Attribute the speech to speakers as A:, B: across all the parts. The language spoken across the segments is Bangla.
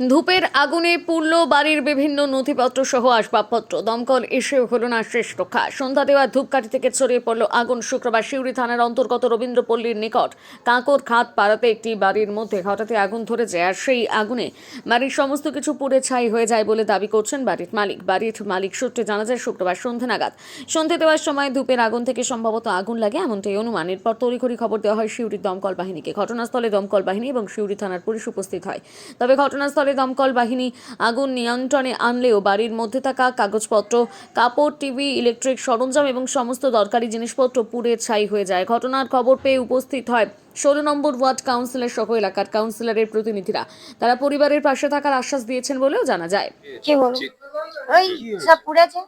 A: ধূপের আগুনে পুড়ল বাড়ির বিভিন্ন নথিপত্র সহ আসবাবপত্র। দমকল এসে হলো না শেষ রক্ষা। সন্ধ্যা দেওয়া ধূপকাঠি থেকে ছড়িয়ে পড়ল আগুন। শুক্রবার শিউরি থানার অন্তর্গত রবীন্দ্রপল্লীর নিকট কাঁকর খাত পাড়াতে একটি বাড়ির মধ্যে হঠাৎই আগুন ধরে যায় আর সেই আগুনে বাড়ির সমস্ত কিছু পুড়ে ছাই হয়ে যায় বলে দাবি করছেন বাড়ির মালিক। বাড়ির মালিক সূত্রে জানা যায়, শুক্রবার সন্ধে নাগাদ সন্ধে দেওয়ার সময় ধূপের আগুন থেকে সম্ভবত আগুন লাগে এমনটাই অনুমান। এরপর তড়িঘড়ি খবর দেওয়া হয় শিউরির দমকল বাহিনীকে। ঘটনাস্থলে দমকল বাহিনী এবং শিউরি থানার পুলিশ উপস্থিত হয়। তবে ঘটনাস্থলে দমকল বাহিনী আগুন নিয়ন্ত্রণে আনলেও বাড়ির মধ্যে থাকা কাগজপত্র কাপড় টিভি ইলেকট্রিক সরঞ্জাম এবং সমস্ত দরকারি জিনিসপত্র পুড়ে ছাই হয়ে যায়। ঘটনার খবর পেয়ে উপস্থিত হয় ষোলো নম্বর ওয়ার্ড কাউন্সিলর সহ এলাকার কাউন্সিলরের প্রতিনিধিরা। তারা পরিবারের পাশে থাকার আশ্বাস দিয়েছেন বলেও জানা যায়।
B: কি বলব ওই সব পুড়েছে।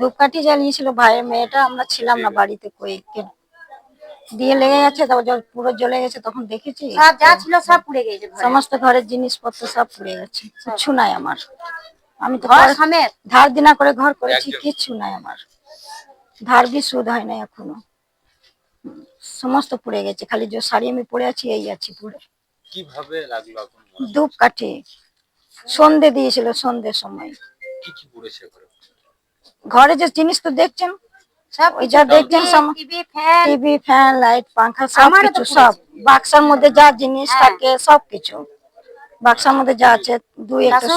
B: ধূপকাঠি জ্বালিয়েছিল ভাইয়ের মেয়েটা আমরা ছিলাম না বাড়িতে কয়েকদিন দিয়ে লেগে গেছে তারপর পুরো জ্বলে গেছে তখন দেখেছি
C: সব যা ছিল সব পুড়ে গেছে ঘরে।
B: সমস্ত ঘরের জিনিসপত্র সব পুড়ে গেছে কিচ্ছু নাই আমার। আমি তো
C: ঘর সমেত?
B: ধার দিনা করে ঘর করেছি কিচ্ছু নাই আমার। ধার বি সুদ হয় না এখনও। হুম, সমস্ত পুড়ে গেছে খালি যে শাড়ি আমি পরে আছি এই আছি পুড়ে।
D: কীভাবে লাগল আগুন
B: ধূপ কাঠি। সন্ধে দিয়েছিল সন্ধ্যের সময়।
D: কি কি পুড়েছে ঘরে?
B: ঘরে যে জিনিস তো দেখছেন
C: সব
B: যা দেখছেন
C: TV fan
B: TV fan light পাংখা সব কিছু সব। বাক্সার মধ্যে যা জিনিস
C: হ্যাঁ।
B: থাকে সব কিছু। বাক্সার মধ্যে যা আছে দুই একটা।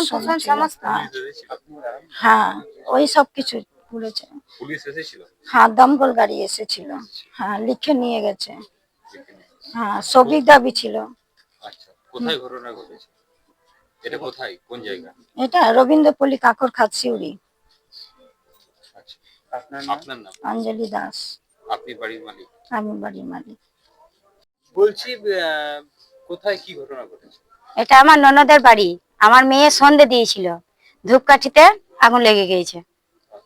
C: সমস্ত।
B: হ্যাঁ, হ্যাঁ ওই সব কিছু পুড়েছে হ্যাঁ দমকল গাড়ি এসেছিল। হ্যাঁ লিখে নিয়ে গেছে। হ্যাঁ সবিক দাবি ছিল।
D: আচ্ছা কোথায় ঘটনা ঘটেছে? এটা কোথায়? কোন জায়গা?
B: এটা রবীন্দ্রপল্লী কাকর খাত সিউড়ি।
D: আপনার আপনার নাম?
B: অঞ্জলি দাস।
D: আপনি বাড়ির মালিক?
B: আমি বাড়ির মালিক।
D: বলছি আহ, কোথায় কি ঘটনা ঘটেছে?
C: এটা আমার ননদের বাড়ি। আমার মেয়ে সন্ধে দিয়েছিল। ধূপকাঠিতে আগুন লেগে গিয়েছে।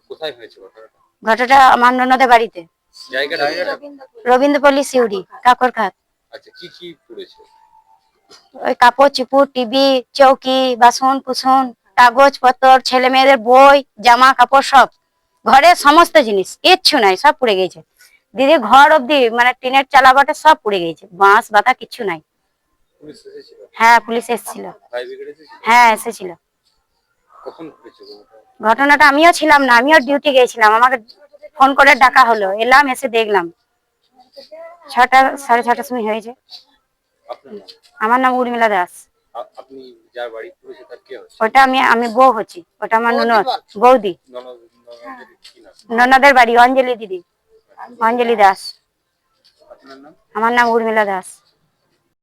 D: কোথায় হয়েছে ঘটনাটা?
C: ঘটনাটা আমার ননদের বাড়িতে।
D: জায়গাটা কোথায়?
C: রবীন্দ্রপল্লী সিউড়ি কাকর খাত
D: আচ্ছা কি কি পুড়েছে?
C: ওই কাপড় চিপুর টিভি চৌকি বাসন কুসন কাগজ পত্র ছেলে মেয়েদের বই জামা কাপড় সব। ঘরের সমস্ত জিনিস কিচ্ছু নাই সব পুড়ে গেছে। দিদি ঘর অব্দি মানে টিনের চালাবাটা সব পুড়ে গেছে বাঁশ বাতা কিচ্ছু নাই। হ্যাঁ পুলিশ এসেছিল। হ্যাঁ এসেছিল।
D: ঘটনাটা?
C: আমিও ছিলাম না আমিও ডিউটি গিয়েছিলাম আমাকে ফোন করে ডাকা হলো এলাম এসে দেখলাম। ছটা সাড়ে ছটার সময় হয়েছে। আমার নাম উর্মিলা দাস। ওটা আমি আমি বউ হচ্ছি ওটা আমার ননদ বৌদি।
D: ননদের নাম
C: ননদের বাড়ি অঞ্জলি দিদি। অঞ্জলি দাস। আমার নাম উর্মিলা দাস।